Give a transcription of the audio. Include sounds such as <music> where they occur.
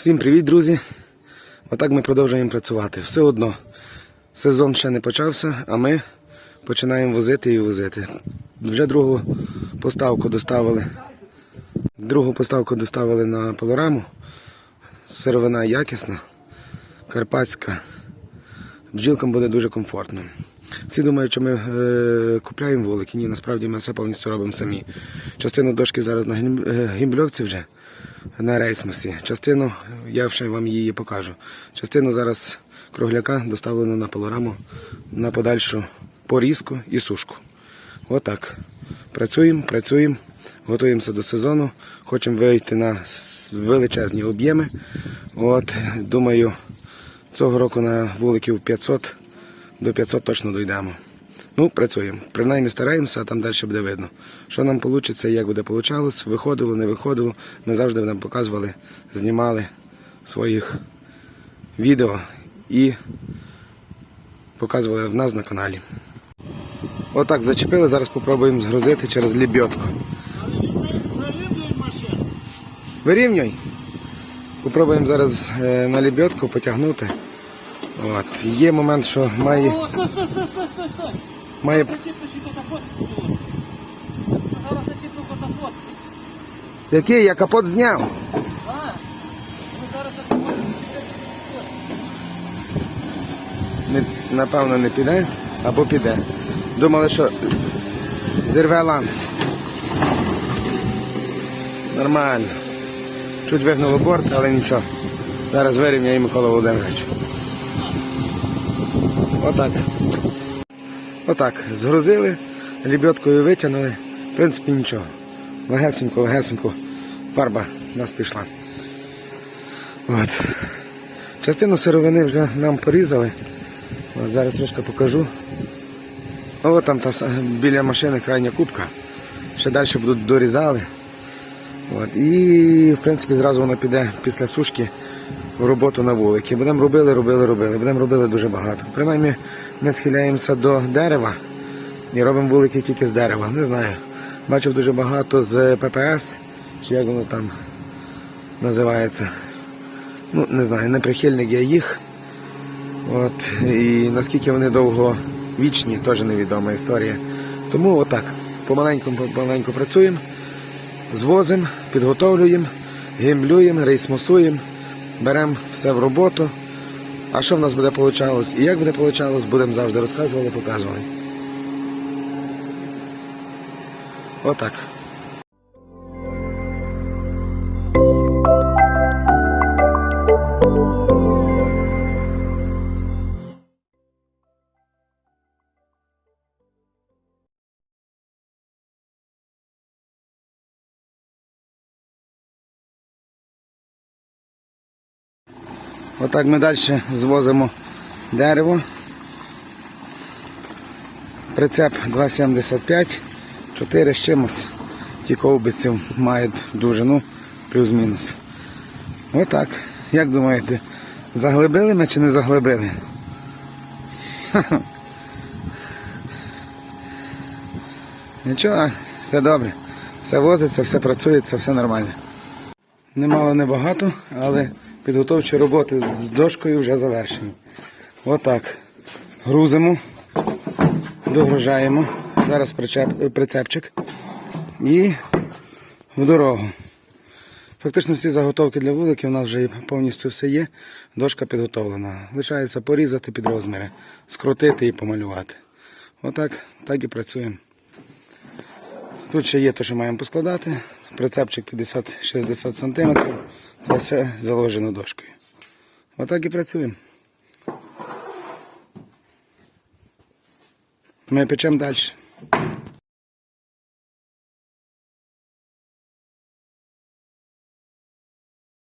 Всім привіт, друзі! Отак ми продовжуємо працювати. Все одно сезон ще не почався, а ми починаємо возити і возити. Вже другу поставку доставили. Другу поставку доставили на пилораму. Сировина якісна, карпатська. Бджілкам буде дуже комфортно. Всі думають, що ми е, купляємо вулики. Ні, насправді ми все повністю робимо самі. Частину дошки зараз на е, гімбльовці вже на рейсмасі. Частину, я ще вам її покажу. Частину зараз кругляка доставлено на пилораму на подальшу порізку і сушку. Отак. Працюємо, працюємо, готуємося до сезону, хочемо вийти на величезні об'єми. От, думаю, цього року на вуликів 500 до 500 точно дійдемо. Ну, працюємо. Принаймні стараємося, а там далі буде видно. Що нам вийде, як буде получалось, виходило, не виходило. Ми завжди нам показували, знімали своїх відео і показували в нас на каналі. Отак зачепили, зараз спробуємо згрузити через лебедку. Вирівнюй. Попробуємо зараз е, на лебедку потягнути. От. Є момент, що має, О, стой, стой, стой, стой, стой. Має який я капот зняв. Ну. Не, напевно, не піде або піде. Думали, що зірве ланц. Нормально. Чуть вигнуло борт, але нічого. Зараз вирівняє Микола Володимирович. Отак. Отак. Згрузили, лебедкою витягнули. В принципі, нічого. Легесенько, легесенько. Фарба в нас пішла. От. Частину сировини вже нам порізали. От зараз трошки покажу. О, там та, біля машини крайня кубка. Ще далі будуть дорізали. От. І, в принципі, зразу воно піде після сушки в роботу на вулики. Будемо робили, робили, робили. Будемо робили дуже багато. Принаймні ми схиляємося до дерева і робимо вулики тільки з дерева. Не знаю. Бачив дуже багато з ППС, чи як воно там називається. Ну, не знаю, не прихильник я їх. От, і наскільки вони довго вічні, теж невідома історія. Тому отак, помаленьку, помаленьку працюємо, звозимо, підготовлюємо, гімблюємо, рейсмусуємо, беремо все в роботу. А що в нас буде получалось і як буде получалось, будемо завжди розказували, показували. Отак. Отак ми далі звозимо дерево. Прицеп 2,75, 4 з чимось. Ті ковбиці мають довжину плюс-мінус. Отак. Як думаєте, заглибили ми чи не заглибили? <laughs> Нічого, все добре. Все возиться, все працюється, все нормально. Немало небагато, але підготовчі роботи з дошкою вже завершені. Отак. Грузимо, догружаємо. Зараз причеп, прицепчик і в дорогу. Фактично всі заготовки для вуликів у нас вже повністю все є. Дошка підготовлена. Лишається порізати під розміри, скрутити і помалювати. Отак, так і працюємо. Тут ще є те, що маємо поскладати. Прицепчик 50-60 см. Це все заложено дошкою. Отак і працюємо. Ми печемо далі.